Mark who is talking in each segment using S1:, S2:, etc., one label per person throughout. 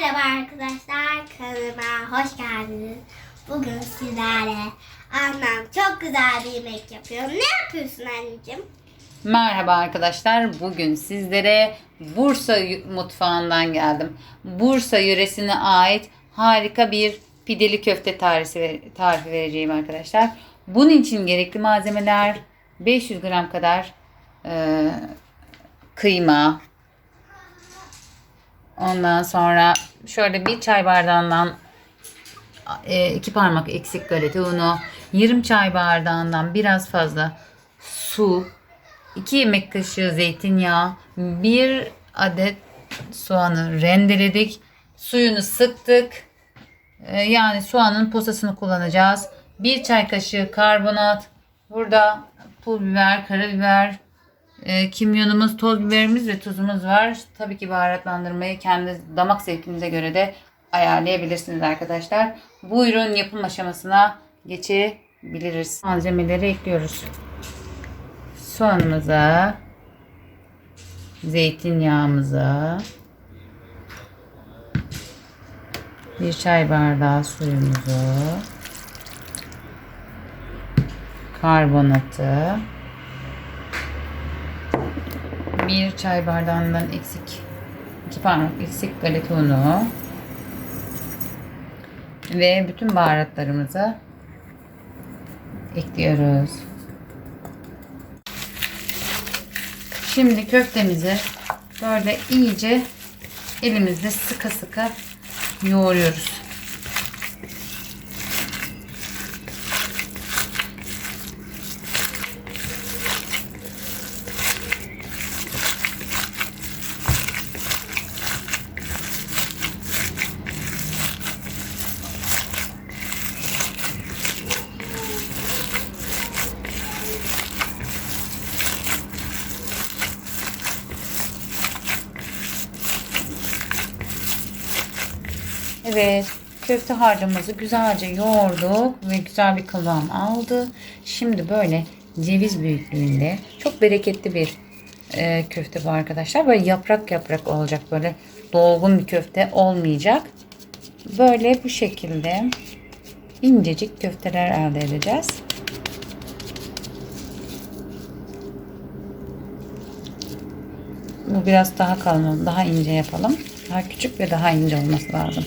S1: Merhaba arkadaşlar, kanalıma hoş geldiniz. Bugün sizlerle annem çok güzel bir yemek yapıyor. Ne yapıyorsun anneciğim?
S2: Merhaba arkadaşlar. Bugün sizlere Bursa mutfağından geldim. Bursa yöresine ait harika bir pideli köfte tarifi, tarifi vereceğim arkadaşlar. Bunun için gerekli malzemeler 500 gram kadar e, kıyma. Ondan sonra şöyle bir çay bardağından e, iki parmak eksik galeta unu, yarım çay bardağından biraz fazla su, 2 yemek kaşığı zeytinyağı, 1 adet soğanı rendeledik. Suyunu sıktık. Ee, yani soğanın posasını kullanacağız. 1 çay kaşığı karbonat. Burada pul biber, karabiber, e, kimyonumuz, toz biberimiz ve tuzumuz var. Tabii ki baharatlandırmayı kendi damak zevkinize göre de ayarlayabilirsiniz arkadaşlar. Buyurun yapım aşamasına geçebiliriz. Malzemeleri ekliyoruz soğanımıza, zeytinyağımıza, bir çay bardağı suyumuzu, karbonatı, bir çay bardağından eksik, iki parmak eksik galeta unu ve bütün baharatlarımızı ekliyoruz. Şimdi köftemizi böyle iyice elimizde sıka sıka yoğuruyoruz. Evet, köfte harcımızı güzelce yoğurduk ve güzel bir kıvam aldı. Şimdi böyle ceviz büyüklüğünde çok bereketli bir e, köfte bu arkadaşlar. Böyle yaprak yaprak olacak. Böyle dolgun bir köfte olmayacak. Böyle bu şekilde incecik köfteler elde edeceğiz. Bu biraz daha kalın oldu. Daha ince yapalım. Daha küçük ve daha ince olması lazım.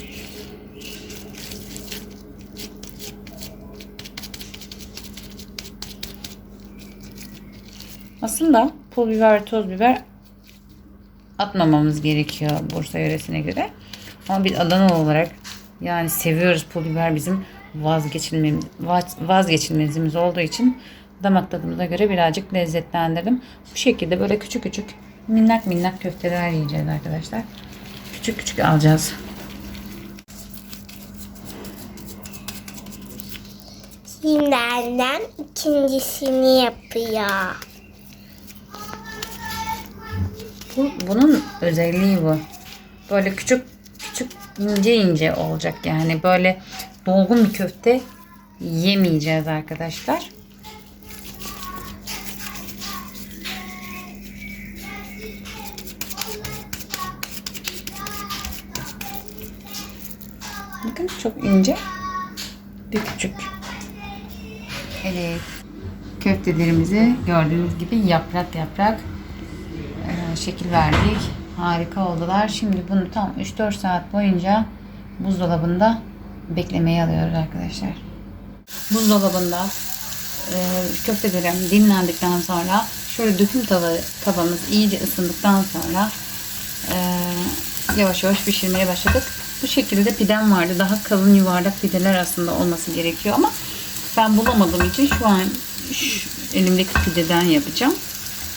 S2: Aslında pul biber, toz biber atmamamız gerekiyor Bursa yöresine göre. Ama biz Adana olarak yani seviyoruz pul biber bizim vazgeçilmemiz, vaz- vazgeçilmezimiz olduğu için damak tadımıza göre birazcık lezzetlendirdim. Bu şekilde böyle küçük küçük minnak minnak köfteler yiyeceğiz arkadaşlar. Küçük küçük alacağız.
S1: Şimdi annem ikincisini yapıyor.
S2: Bu, bunun özelliği bu. Böyle küçük küçük ince ince olacak yani böyle dolgun bir köfte yemeyeceğiz arkadaşlar. Bakın çok ince bir küçük. Evet. Köftelerimizi gördüğünüz gibi yaprak yaprak e, şekil verdik. Harika oldular. Şimdi bunu tam 3-4 saat boyunca buzdolabında beklemeye alıyoruz arkadaşlar. Buzdolabında e, köftelerim dinlendikten sonra şöyle döküm tava, tavamız iyice ısındıktan sonra e, yavaş yavaş pişirmeye başladık. Bu şekilde pidem vardı. Daha kalın yuvarlak pideler aslında olması gerekiyor ama ben bulamadığım için şu an şu elimdeki pideden yapacağım.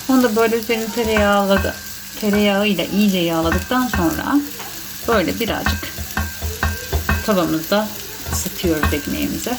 S2: Onu da böyle üzerini tereyağladı, tereyağıyla iyice yağladıktan sonra böyle birazcık tavamızda ısıtıyoruz ekmeğimizi.